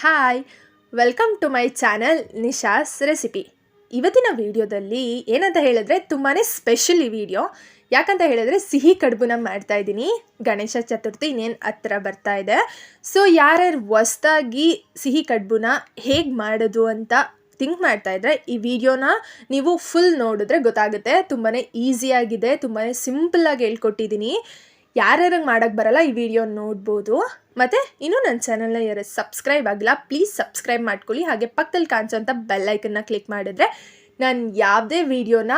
Hi welcome to my channel Nisha's recipe ಇವತ್ತಿನ ವಿಡಿಯೋದಲ್ಲಿ ಏನಂತ ಹೇಳಿದ್ರೆ ತುಂಬಾ ಸ್ಪೆಷಲ್ ಈ ವಿಡಿಯೋ ಯಾಕಂತ ಹೇಳಿದ್ರೆ ಸಿಹಿ ಕಡುಬುನ ಮಾಡ್ತಾ ಇದ್ದೀನಿ. ಗಣೇಶ ಚತುರ್ಥಿ ಇನ್ನೇನು ಹತ್ರ ಬರ್ತಾ ಇದೆ. ಸೊ ಯಾರ್ಯಾರು ಹೊಸ್ದಾಗಿ ಸಿಹಿ ಕಡುಬುನ ಹೇಗೆ ಮಾಡೋದು ಅಂತ ಥಿಂಕ್ ಮಾಡ್ತಾ ಇದ್ರೆ ಈ ವಿಡಿಯೋನ ನೀವು ಫುಲ್ ನೋಡಿದ್ರೆ ಗೊತ್ತಾಗುತ್ತೆ. ತುಂಬಾ ಈಸಿಯಾಗಿದೆ ತುಂಬಾ ಸಿಂಪಲ್ಲಾಗಿ ಹೇಳ್ಕೊಟ್ಟಿದ್ದೀನಿ. ಯಾರ್ಯಾರಿಗೆ ಮಾಡೋಕ್ಕೆ ಬರಲ್ಲ ಈ ವಿಡಿಯೋ ನೋಡ್ಬೋದು. ಮತ್ತು ಇನ್ನೂ ನನ್ನ ಚಾನಲ್ನ ಯಾರು ಸಬ್ಸ್ಕ್ರೈಬ್ ಆಗಿಲ್ಲ ಪ್ಲೀಸ್ ಸಬ್ಸ್ಕ್ರೈಬ್ ಮಾಡ್ಕೊಳ್ಳಿ. ಹಾಗೆ ಪಕ್ಕದಲ್ಲಿ ಕಾಣಿಸೋಂಥ ಬೆಲ್ಲೈಕನ್ನ ಕ್ಲಿಕ್ ಮಾಡಿದ್ರೆ ನಾನು ಯಾವುದೇ ವಿಡಿಯೋನ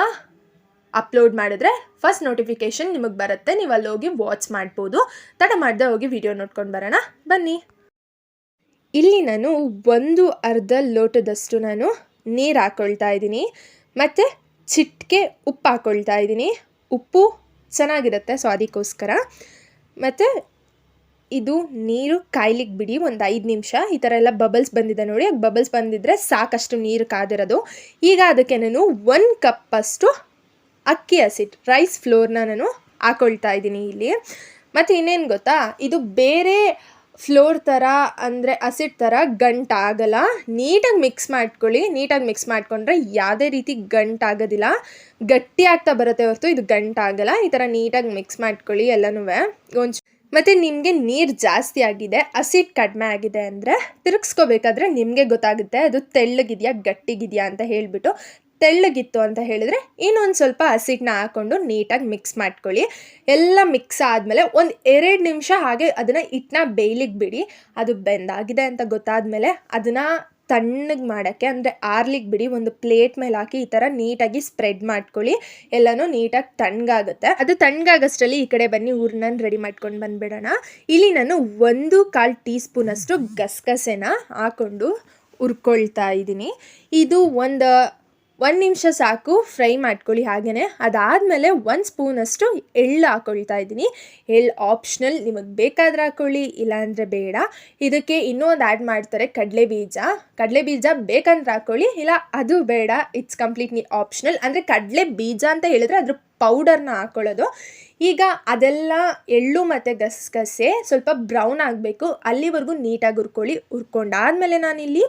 ಅಪ್ಲೋಡ್ ಮಾಡಿದ್ರೆ ಫಸ್ಟ್ ನೋಟಿಫಿಕೇಷನ್ ನಿಮಗೆ ಬರುತ್ತೆ. ನೀವು ಅಲ್ಲಿ ಹೋಗಿ ವಾಚ್ ಮಾಡ್ಬೋದು. ತಡ ಮಾಡದೆ ಹೋಗಿ ವಿಡಿಯೋ ನೋಡ್ಕೊಂಡು ಬರೋಣ. ಬನ್ನಿ. ಇಲ್ಲಿ ನಾನು ಒಂದು ಅರ್ಧ ಲೋಟದಷ್ಟು ನಾನು ನೀರು ಹಾಕ್ಕೊಳ್ತಾ ಇದ್ದೀನಿ. ಮತ್ತು ಚಿಟ್ಕೆ ಉಪ್ಪು ಹಾಕ್ಕೊಳ್ತಾ ಇದ್ದೀನಿ. ಉಪ್ಪು ಚೆನ್ನಾಗಿರುತ್ತೆ. ಸೊ ಅದಕ್ಕೋಸ್ಕರ. ಮತ್ತು ಇದು ನೀರು ಕಾಯ್ಲಿಕ್ಕೆ ಬಿಡಿ. ಒಂದು ಐದು ನಿಮಿಷ. ಈ ಥರ ಎಲ್ಲ ಬಬಲ್ಸ್ ಬಂದಿದೆ ನೋಡಿ. ಬಬಲ್ಸ್ ಬಂದಿದ್ದರೆ ಸಾಕಷ್ಟು ನೀರು ಕಾದಿರೋದು. ಈಗ ಅದಕ್ಕೆ ನಾನು ಒಂದು ಕಪ್ಪಷ್ಟು ಅಕ್ಕಿ ಹಸಿಟ್ಟು ರೈಸ್ ಫ್ಲೋರ್ನ ನಾನು ಹಾಕೊಳ್ತಾ ಇದ್ದೀನಿ ಇಲ್ಲಿ. ಮತ್ತು ಇನ್ನೇನು ಗೊತ್ತಾ? ಇದು ಬೇರೆ ಫ್ಲೋರ್ ಥರ, ಅಂದರೆ ಹಸಿಟ್ಟು ಥರ ಗಂಟಾಗಲ್ಲ. ನೀಟಾಗಿ ಮಿಕ್ಸ್ ಮಾಡ್ಕೊಳ್ಳಿ. ನೀಟಾಗಿ ಮಿಕ್ಸ್ ಮಾಡಿಕೊಂಡ್ರೆ ಯಾವುದೇ ರೀತಿ ಗಂಟಾಗೋದಿಲ್ಲ. ಗಟ್ಟಿ ಆಗ್ತಾ ಬರುತ್ತೆ ಹೊರತು ಇದು ಗಂಟಾಗಲ್ಲ. ಈ ಥರ ನೀಟಾಗಿ ಮಿಕ್ಸ್ ಮಾಡ್ಕೊಳ್ಳಿ ಎಲ್ಲನೂ. ಒಂಚು ಮತ್ತು ನಿಮಗೆ ನೀರು ಜಾಸ್ತಿ ಆಗಿದೆ ಹಸಿಟ್ಟು ಕಡಿಮೆ ಆಗಿದೆ ಅಂದರೆ ತಿರುಗಿಸ್ಕೋಬೇಕಾದ್ರೆ ನಿಮಗೆ ಗೊತ್ತಾಗುತ್ತೆ, ಅದು ತೆಳ್ಳಗಿದೆಯಾ, ಗಟ್ಟಿಗಿದೆಯಾ ಅಂತ ಹೇಳಿಬಿಟ್ಟು ತೆಳ್ಳಗಿತ್ತು ಅಂತ ಹೇಳಿದ್ರೆ ಇನ್ನೊಂದು ಸ್ವಲ್ಪ ಹಸಿಟ್ಟನ್ನ ಹಾಕ್ಕೊಂಡು ನೀಟಾಗಿ ಮಿಕ್ಸ್ ಮಾಡ್ಕೊಳ್ಳಿ. ಎಲ್ಲ ಮಿಕ್ಸ್ ಆದಮೇಲೆ ಒಂದು ಎರಡು ನಿಮಿಷ ಹಾಗೆ ಅದನ್ನು ಹಿಟ್ಟನ್ನ ಬೇಯ್ಲಿಕ್ಕೆ ಬಿಡಿ. ಅದು ಬೆಂದಾಗಿದೆ ಅಂತ ಗೊತ್ತಾದಮೇಲೆ ಅದನ್ನು ತಣ್ಣಗೆ ಮಾಡೋಕ್ಕೆ ಅಂದರೆ ಆರ್ಲಿಕ್ಕೆ ಬಿಡಿ, ಒಂದು ಪ್ಲೇಟ್ ಮೇಲೆ ಹಾಕಿ ಈ ಥರ ನೀಟಾಗಿ ಸ್ಪ್ರೆಡ್ ಮಾಡ್ಕೊಳ್ಳಿ. ಎಲ್ಲನೂ ನೀಟಾಗಿ ತಣ್ಣಗಾಗುತ್ತೆ. ಅದು ತಣ್ಣಗಾಗಷ್ಟರಲ್ಲಿ ಈ ಕಡೆ ಬನ್ನಿ ಊರ್ನ ರೆಡಿ ಮಾಡ್ಕೊಂಡು ಬಂದುಬಿಡೋಣ. ಇಲ್ಲಿ ನಾನು ಒಂದು ಕಾಲು ಟೀ ಸ್ಪೂನಷ್ಟು ಗಸಗಸೆನ ಹಾಕ್ಕೊಂಡು ಉರ್ಕೊಳ್ತಾ ಇದ್ದೀನಿ. ಇದು ಒಂದು ಒಂದು ನಿಮಿಷ ಸಾಕು, ಫ್ರೈ ಮಾಡ್ಕೊಳ್ಳಿ ಹಾಗೆಯೇ ಅದಾದಮೇಲೆ ಒಂದು ಸ್ಪೂನಷ್ಟು ಎಳ್ಳು ಹಾಕ್ಕೊಳ್ತಾ ಇದ್ದೀನಿ. ಎಳ್ಳು ಆಪ್ಷನಲ್ ನಿಮಗೆ ಬೇಕಾದ್ರೆ ಹಾಕ್ಕೊಳ್ಳಿ ಇಲ್ಲಾಂದರೆ ಬೇಡ. ಇದಕ್ಕೆ ಇನ್ನೂ ಒಂದು ಆ್ಯಡ್ ಮಾಡ್ತಾರೆ ಕಡಲೆ ಬೀಜ. ಕಡಲೆ ಬೀಜ ಬೇಕಂದ್ರೆ ಹಾಕ್ಕೊಳ್ಳಿ ಇಲ್ಲ ಅದು ಬೇಡ ಇಟ್ಸ್ ಕಂಪ್ಲೀಟ್ಲಿ ಆಪ್ಷನಲ್ ಅಂದರೆ ಕಡಲೆ ಬೀಜ ಅಂತ ಹೇಳಿದ್ರೆ ಅದ್ರ ಪೌಡರ್ನ ಹಾಕ್ಕೊಳ್ಳೋದು ಈಗ ಅದೆಲ್ಲ ಎಳ್ಳು ಮತ್ತು ಗಸಗಸೆ, ಸ್ವಲ್ಪ ಬ್ರೌನ್ ಆಗಬೇಕು. ಅಲ್ಲಿವರೆಗೂ ನೀಟಾಗಿ ಹುರ್ಕೊಳ್ಳಿ. ಹುರ್ಕೊಂಡಾದ್ಮೇಲೆ ನಾನಿಲ್ಲಿ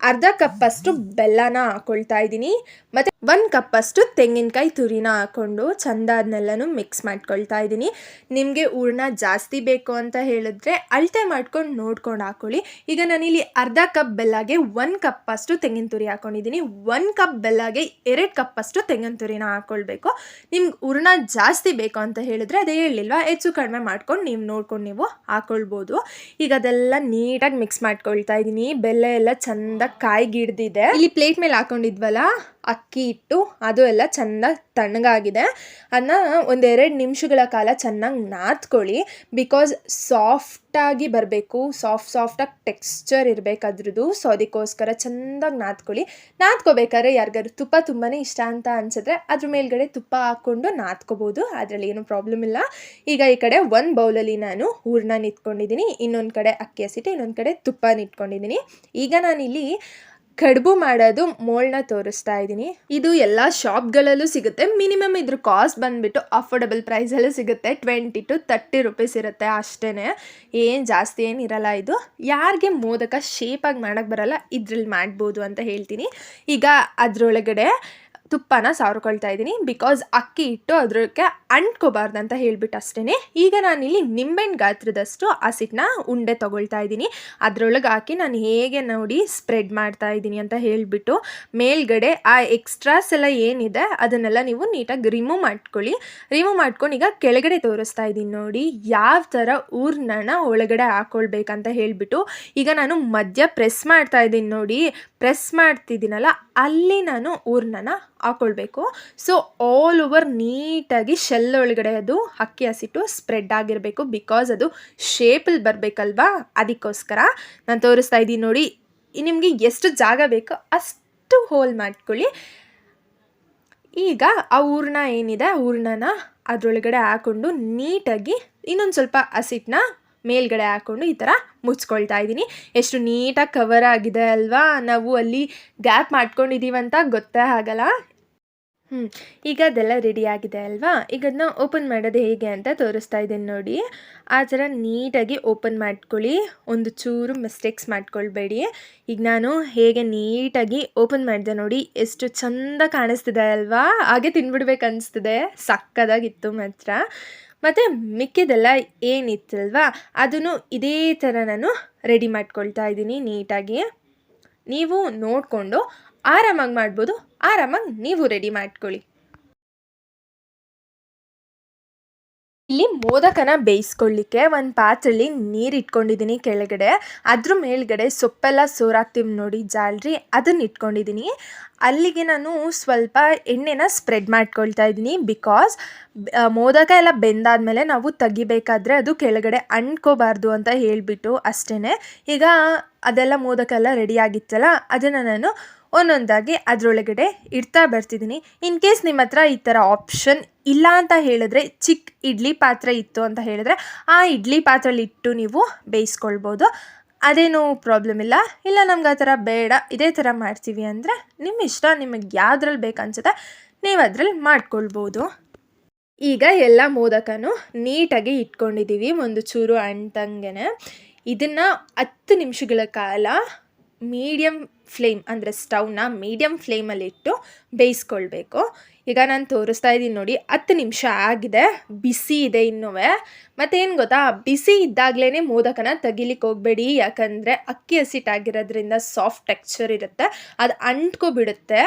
ಅರ್ಧ ಕಪ್ಪಷ್ಟು ಬೆಲ್ಲನ ಹಾಕೊಳ್ತಾ ಇದ್ದೀನಿ. ಮತ್ತು ಒಂದು ಕಪ್ಪಷ್ಟು ತೆಂಗಿನಕಾಯಿ ತುರಿನ ಹಾಕ್ಕೊಂಡು ಚಂದ ಅದನ್ನೆಲ್ಲನೂ ಮಿಕ್ಸ್ ಮಾಡ್ಕೊಳ್ತಾ ಇದ್ದೀನಿ. ನಿಮಗೆ ಹೂರ್ಣ ಜಾಸ್ತಿ ಬೇಕು ಅಂತ ಹೇಳಿದ್ರೆ ಅಳತೆ ಮಾಡ್ಕೊಂಡು ನೋಡ್ಕೊಂಡು ಹಾಕ್ಕೊಳ್ಳಿ ಈಗ ನಾನಿಲ್ಲಿ ಅರ್ಧ ಕಪ್ ಬೆಲ್ಲಗೆ ಒಂದು ಕಪ್ಪಷ್ಟು ತೆಂಗಿನ ತುರಿ ಹಾಕ್ಕೊಂಡಿದ್ದೀನಿ ಒಂದು ಕಪ್ ಬೆಲ್ಲಗೆ ಎರಡು ಕಪ್ಪಷ್ಟು ತೆಂಗಿನ ತುರಿನ ಹಾಕ್ಕೊಳ್ಬೇಕು ನಿಮ್ಗೆ ಹೂರ್ಣ ಜಾಸ್ತಿ ಬೇಕು ಅಂತ ಹೇಳಿದ್ರೆ ಅದೇ ಹೇಳಿಲ್ವಾ? ಹೆಚ್ಚು ಕಡಿಮೆ ಮಾಡ್ಕೊಂಡು ನೀವು ನೋಡ್ಕೊಂಡು ನೀವು ಹಾಕ್ಕೊಳ್ಬೋದು ಈಗ ಅದೆಲ್ಲ ನೀಟಾಗಿ ಮಿಕ್ಸ್ ಮಾಡ್ಕೊಳ್ತಾ ಇದ್ದೀನಿ. ಬೆಲ್ಲ ಎಲ್ಲ ಚಂದ ಕಾಯ್ಗಿಡ್ದಿದೆ. ಇಲ್ಲಿ ಪ್ಲೇಟ್ ಮೇಲೆ ಹಾಕೊಂಡಿದ್ವಲ್ಲ? ಅಕ್ಕಿ ಇಟ್ಟು ಅದು ಎಲ್ಲ ಚೆನ್ನಾಗಿ ತಣ್ಣಗಾಗಿದೆ. ಅದನ್ನ ಒಂದೆರಡು ನಿಮಿಷಗಳ ಕಾಲ ಚೆನ್ನಾಗಿ ನಾದ್ಕೊಳ್ಳಿ. ಬಿಕಾಸ್ ಸಾಫ್ಟಾಗಿ ಬರಬೇಕು ಸಾಫ್ಟ್ ಸಾಫ್ಟಾಗಿ ಟೆಕ್ಸ್ಚರ್ ಇರಬೇಕು ಅದ್ರದ್ದು. ಸೊ ಅದಕ್ಕೋಸ್ಕರ ಚೆಂದಾಗಿ ನಾದ್ಕೊಳ್ಳಿ. ನಾದ್ಕೋಬೇಕಾದ್ರೆ ಯಾರಿಗಾದ್ರು ತುಪ್ಪ ತುಂಬಾ ಇಷ್ಟ ಅಂತ ಅನ್ಸಿದ್ರೆ ಅದ್ರ ಮೇಲ್ಗಡೆ ತುಪ್ಪ ಹಾಕ್ಕೊಂಡು ನಾದ್ಕೋಬೋದು. ಅದರಲ್ಲಿ ಏನೂ ಪ್ರಾಬ್ಲಮ್ ಇಲ್ಲ. ಈಗ ಈ ಕಡೆ ಒಂದು ಬೌಲಲ್ಲಿ ನಾನು ಹೂರ್ಣ ನಿಂತ್ಕೊಂಡಿದ್ದೀನಿ. ಇನ್ನೊಂದು ಕಡೆ ಅಕ್ಕಿ ಹಸಿಟ್ಟು, ಇನ್ನೊಂದು ಕಡೆ ತುಪ್ಪ ಇಟ್ಕೊಂಡಿದ್ದೀನಿ. ಈಗ ನಾನಿಲ್ಲಿ ಕಡುಬು ಮಾಡೋದು ಮೋಲ್ನ ತೋರಿಸ್ತಾ ಇದ್ದೀನಿ. ಇದು ಎಲ್ಲ ಶಾಪ್ಗಳಲ್ಲೂ ಸಿಗುತ್ತೆ. ಮಿನಿಮಮ್ ಇದ್ರ ಕಾಸ್ಟ್ ಬಂದ್ಬಿಟ್ಟು ಅಫೋರ್ಡಬಲ್ ಪ್ರೈಸಲ್ಲೂ ಸಿಗುತ್ತೆ. ಟ್ವೆಂಟಿ ಟು ತರ್ಟಿ ರುಪೀಸ್ ಇರುತ್ತೆ ಅಷ್ಟೇ ಏನು ಜಾಸ್ತಿ ಏನಿರಲ್ಲ ಇದು. ಯಾರಿಗೆ ಮೋದಕ ಶೇಪಾಗಿ ಮಾಡೋಕ್ಕೆ ಬರಲ್ಲ ಇದ್ರಲ್ಲಿ ಮಾಡ್ಬೋದು ಅಂತ ಹೇಳ್ತೀನಿ. ಈಗ ಅದರೊಳಗಡೆ ತುಪ್ಪನ ಸಾರ್ಕೊಳ್ತಾ ಇದ್ದೀನಿ. ಬಿಕಾಸ್ ಅಕ್ಕಿ ಇಟ್ಟು ಅದಕ್ಕೆ ಅಂಟ್ಕೋಬಾರ್ದು ಅಂತ ಹೇಳ್ಬಿಟ್ಟು ಅಷ್ಟೇ ಈಗ ನಾನಿಲ್ಲಿ ನಿಂಬೆಹಣ್ಣು ಗಾತ್ರದಷ್ಟು ಹಸಿಟ್ಟನ್ನ ಉಂಡೆ ತೊಗೊಳ್ತಾ ಇದ್ದೀನಿ. ಅದರೊಳಗೆ ಹಾಕಿ ನಾನು ಹೇಗೆ ನೋಡಿ ಸ್ಪ್ರೆಡ್ ಮಾಡ್ತಾ ಇದ್ದೀನಿ ಅಂತ ಹೇಳಿಬಿಟ್ಟು ಮೇಲ್ಗಡೆ ಆ ಎಕ್ಸ್ಟ್ರಾಸ್ ಎಲ್ಲ ಏನಿದೆ ಅದನ್ನೆಲ್ಲ ನೀವು ನೀಟಾಗಿ ರಿಮೂವ್ ಮಾಡ್ಕೊಳ್ಳಿ. ರಿಮೂವ್ ಮಾಡ್ಕೊಂಡು ಈಗ ಕೆಳಗಡೆ ತೋರಿಸ್ತಾ ಇದ್ದೀನಿ ನೋಡಿ, ಯಾವ ಥರ ಊರ್ನಣ ಒಳಗಡೆ ಹಾಕ್ಕೊಳ್ಬೇಕಂತ ಹೇಳಿಬಿಟ್ಟು ಈಗ ನಾನು ಮಧ್ಯ ಪ್ರೆಸ್ ಮಾಡ್ತಾ ಇದ್ದೀನಿ ನೋಡಿ. ಪ್ರೆಸ್ ಮಾಡ್ತಿದ್ದೀನಲ್ಲ ಅಲ್ಲಿ ನಾನು ಹೂರ್ಣನ ಹಾಕ್ಕೊಳ್ಬೇಕು ಸೊ ಆಲ್ ಓವರ್ ನೀಟಾಗಿ ಶೆಲ್ ಒಳಗಡೆ ಅದು ಅಕ್ಕಿ ಹಸಿಟ್ಟು ಸ್ಪ್ರೆಡ್ ಆಗಿರಬೇಕು ಬಿಕಾಸ್ ಅದು ಶೇಪಲ್ಲಿ ಬರಬೇಕಲ್ವಾ? ಅದಕ್ಕೋಸ್ಕರ ನಾನು ತೋರಿಸ್ತಾ ಇದ್ದೀನಿ ನೋಡಿ. ನಿಮಗೆ ಎಷ್ಟು ಜಾಗ ಬೇಕೋ ಅಷ್ಟು ಹೋಲ್ ಮಾಡ್ಕೊಳ್ಳಿ. ಈಗ ಆ ಹೂರ್ಣ ಏನಿದೆ? ಹೂರ್ಣನ ಅದರೊಳಗಡೆ ಹಾಕ್ಕೊಂಡು ನೀಟಾಗಿ ಇನ್ನೊಂದು ಸ್ವಲ್ಪ ಹಸಿಟ್ಟನ್ನ ಮೇಲ್ಗಡೆ ಹಾಕ್ಕೊಂಡು ಈ ಥರ ಮುಚ್ಕೊಳ್ತಾ ಇದ್ದೀನಿ. ಎಷ್ಟು ನೀಟಾಗಿ ಕವರ್ ಆಗಿದೆ ಅಲ್ವಾ? ನಾವು ಅಲ್ಲಿ ಗ್ಯಾಪ್ ಮಾಡ್ಕೊಂಡಿದ್ದೀವಂತ ಗೊತ್ತೇ ಆಗಲ್ಲ. ಹ್ಞೂ ಈಗ ಅದೆಲ್ಲ ರೆಡಿ ಆಗಿದೆ ಅಲ್ವಾ? ಈಗ ಅದನ್ನ ಓಪನ್ ಮಾಡೋದು ಹೇಗೆ ಅಂತ ತೋರಿಸ್ತಾ ಇದ್ದೀನಿ ನೋಡಿ. ಆ ಥರ ನೀಟಾಗಿ ಓಪನ್ ಮಾಡ್ಕೊಳ್ಳಿ. ಒಂದು ಚೂರು ಮಿಸ್ಟೇಕ್ಸ್ ಮಾಡ್ಕೊಳ್ಬೇಡಿ. ಈಗ ನಾನು ಹೇಗೆ ನೀಟಾಗಿ ಓಪನ್ ಮಾಡಿದೆ ನೋಡಿ. ಎಷ್ಟು ಚಂದ ಕಾಣಿಸ್ತಿದೆ ಅಲ್ವಾ? ಹಾಗೆ ತಿನ್ಬಿಡ್ಬೇಕು ಅನಿಸ್ತಿದೆ. ಸಕ್ಕದಾಗಿತ್ತು ಮಾತ್ರ. ಮತ್ತು ಮಿಕ್ಕಿದೆಲ್ಲ ಏನಿತ್ತಲ್ವಾ, ಅದನ್ನು ಇದೇ ಥರ ನಾನು ರೆಡಿ ಮಾಡ್ಕೊಳ್ತಾ ಇದ್ದೀನಿ ನೀಟಾಗಿ. ನೀವು ನೋಡಿಕೊಂಡು ಆರಾಮಾಗಿ ಮಾಡ್ಬೋದು, ಆರಾಮಾಗಿ ನೀವು ರೆಡಿ ಮಾಡ್ಕೊಳ್ಳಿ. ಇಲ್ಲಿ ಮೋದಕನ ಬೇಯಿಸ್ಕೊಳ್ಳಿಕ್ಕೆ ಒಂದು ಪಾತ್ರೆಯಲ್ಲಿ ನೀರು ಇಟ್ಕೊಂಡಿದ್ದೀನಿ ಕೆಳಗಡೆ. ಅದ್ರ ಮೇಲ್ಗಡೆ ಸೊಪ್ಪೆಲ್ಲ ಸೋರಾಕ್ತೀವಿ ನೋಡಿ ಜಾಲ್ರಿ ಅದನ್ನ ಇಟ್ಕೊಂಡಿದ್ದೀನಿ ಅಲ್ಲಿಗೆ ನಾನು ಸ್ವಲ್ಪ ಎಣ್ಣೆನ ಸ್ಪ್ರೆಡ್ ಮಾಡ್ಕೊಳ್ತಾ ಇದ್ದೀನಿ ಬಿಕಾಸ್ ಮೋದಕ ಎಲ್ಲ ಬೆಂದಾದಮೇಲೆ ನಾವು ತೆಗಿಬೇಕಾದ್ರೆ ಅದು ಕೆಳಗಡೆ ಅಂಟ್ಕೋಬಾರ್ದು ಅಂತ ಹೇಳಿಬಿಟ್ಟು ಅಷ್ಟೇ ಈಗ ಅದೆಲ್ಲ ಮೋದಕ ಎಲ್ಲ ರೆಡಿ ಆಗಿತ್ತಲ್ಲ, ಅದನ್ನು ನಾನು ಒಂದೊಂದಾಗಿ ಅದರೊಳಗಡೆ ಇಡ್ತಾ ಬರ್ತಿದ್ದೀನಿ. ಇನ್ ಕೇಸ್ ನಿಮ್ಮ ಹತ್ರ ಈ ಥರ ಆಪ್ಷನ್ ಇಲ್ಲ ಅಂತ ಹೇಳಿದ್ರೆ ಚಿಕ್ಕ ಇಡ್ಲಿ ಪಾತ್ರೆ ಇತ್ತು ಅಂತ ಹೇಳಿದ್ರೆ, ಆ ಇಡ್ಲಿ ಪಾತ್ರೆಲಿ ಇಟ್ಟು ನೀವು ಬೇಯಿಸ್ಕೊಳ್ಬೋದು. ಅದೇನು ಪ್ರಾಬ್ಲಮ್ ಇಲ್ಲ. ಇಲ್ಲ, ನಮ್ಗೆ ಆ ಥರ ಬೇಡ. ಇದೇ ಥರ ಮಾಡ್ತೀವಿ ಅಂದರೆ ನಿಮ್ಮ ಇಷ್ಟ, ನಿಮಗೆ ಯಾವ್ದ್ರಲ್ಲಿ ಬೇಕನ್ಸುತ್ತೆ ನೀವು ಅದ್ರಲ್ಲಿ ಮಾಡ್ಕೊಳ್ಬೋದು. ಈಗ ಎಲ್ಲ ಮೋದಕನೂ ನೀಟಾಗಿ ಇಟ್ಕೊಂಡಿದ್ದೀವಿ, ಒಂದು ಚೂರು ಅಂಟಂಗೆ ಇದನ್ನು ಹತ್ತು ನಿಮಿಷಗಳ ಕಾಲ ಮೀಡಿಯಮ್ ಫ್ಲೇಮ್ ಅಂದರೆ ಸ್ಟವ್ನ ಮೀಡಿಯಮ್ ಫ್ಲೇಮಲ್ಲಿಟ್ಟು ಬೇಯಿಸ್ಕೊಳ್ಬೇಕು. ಈಗ ನಾನು ತೋರಿಸ್ತಾ ಇದ್ದೀನಿ ನೋಡಿ, ಹತ್ತು ನಿಮಿಷ ಆಗಿದೆ, ಬಿಸಿ ಇದೆ ಇನ್ನೂ ಮತ್ತೇನು ಗೊತ್ತಾ? ಬಿಸಿ ಇದ್ದಾಗಲೇ ಮೋದಕನ ತೆಗಿಲಿಕ್ಕೆ ಹೋಗಬೇಡಿ, ಯಾಕಂದರೆ ಅಕ್ಕಿ ಹಸಿಟ್ಟಾಗಿರೋದ್ರಿಂದ ಸಾಫ್ಟ್ ಟೆಕ್ಸ್ಚರ್ ಇರುತ್ತೆ, ಅದು ಅಂಟ್ಕೊಬಿಡುತ್ತೆ.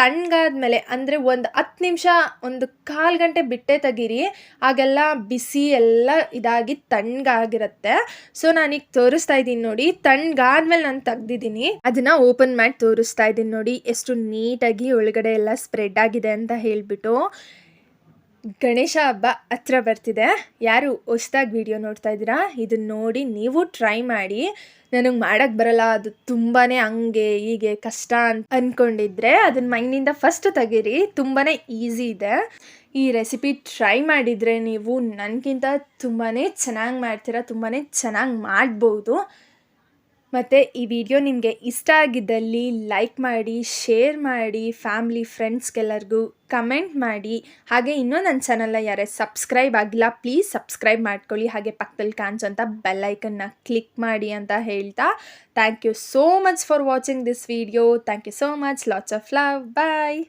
ತಣ್ಣಗಾದ್ಮೇಲೆ, ಅಂದರೆ ಒಂದು ಹತ್ತು ನಿಮಿಷ, ಒಂದು ಕಾಲು ಗಂಟೆ ಬಿಟ್ಟೆ ತೆಗೀರಿ. ಆಗೆಲ್ಲ ಬಿಸಿ ಎಲ್ಲ ಇದಾಗಿ ತಣ್ಣಗಾಗಿರುತ್ತೆ. ಸೊ ನಾನೀಗ ತೋರಿಸ್ತಾ ಇದ್ದೀನಿ ನೋಡಿ. ತಣ್ಣಗಾದ್ಮೇಲೆ ನಾನು ತೆಗ್ದಿದ್ದೀನಿ. ಅದನ್ನು ಓಪನ್ ಮಾಡಿ ತೋರಿಸ್ತಾ ಇದ್ದೀನಿ ನೋಡಿ. ಎಷ್ಟು ನೀಟಾಗಿ ಒಳಗಡೆ ಎಲ್ಲ ಸ್ಪ್ರೆಡ್ ಆಗಿದೆ ಅಂತ ಹೇಳಿಬಿಟ್ಟು. ಗಣೇಶ ಹಬ್ಬ ಹತ್ರ ಬರ್ತಿದೆ. ಯಾರು ಹೊಸ್ದಾಗಿ ವಿಡಿಯೋ ನೋಡ್ತಾ ಇದ್ದೀರಾ? ಇದನ್ನ ನೋಡಿ ನೀವು ಟ್ರೈ ಮಾಡಿ. ನನಗೆ ಮಾಡೋಕ್ಕೆ ಬರಲ್ಲ. ಅದು ತುಂಬಾ ಹಂಗೆ ಹೀಗೆ ಕಷ್ಟ ಅಂತ ಅಂದ್ಕೊಂಡಿದ್ರೆ ಅದನ್ನ ಮೈನಿಂದ ಫಸ್ಟ್ ತೆಗೀರಿ. ತುಂಬಾ ಈಸಿ ಇದೆ. ಈ ರೆಸಿಪಿ ಟ್ರೈ ಮಾಡಿದರೆ ನೀವು ನನಗಿಂತ ತುಂಬಾ ಚೆನ್ನಾಗಿ ಮಾಡ್ತೀರಾ? ತುಂಬಾ ಚೆನ್ನಾಗಿ ಮಾಡ್ಬೋದು. ಮತ್ತು ಈ ವಿಡಿಯೋ ನಿಮಗೆ ಇಷ್ಟ ಆಗಿದ್ದಲ್ಲಿ ಲೈಕ್ ಮಾಡಿ ಶೇರ್ ಮಾಡಿ ಫ್ಯಾಮ್ಲಿ ಫ್ರೆಂಡ್ಸ್ಗೆಲ್ಲರಿಗೂ ಕಮೆಂಟ್ ಮಾಡಿ. ಹಾಗೆ ಇನ್ನೂ ನನ್ನ ಚಾನಲ್ನ ಯಾರೇ ಸಬ್ಸ್ಕ್ರೈಬ್ ಆಗಿಲ್ಲ ಪ್ಲೀಸ್ ಸಬ್ಸ್ಕ್ರೈಬ್ ಮಾಡ್ಕೊಳ್ಳಿ. ಹಾಗೆ ಪಕ್ಕದಲ್ಲಿ ಕಾಣಿಸೋಂಥ ಬೆಲ್ಲೈಕನ್ನ ಕ್ಲಿಕ್ ಮಾಡಿ ಅಂತ ಹೇಳ್ತಾ. Thank you so much for watching this video thank you so much lots of love bye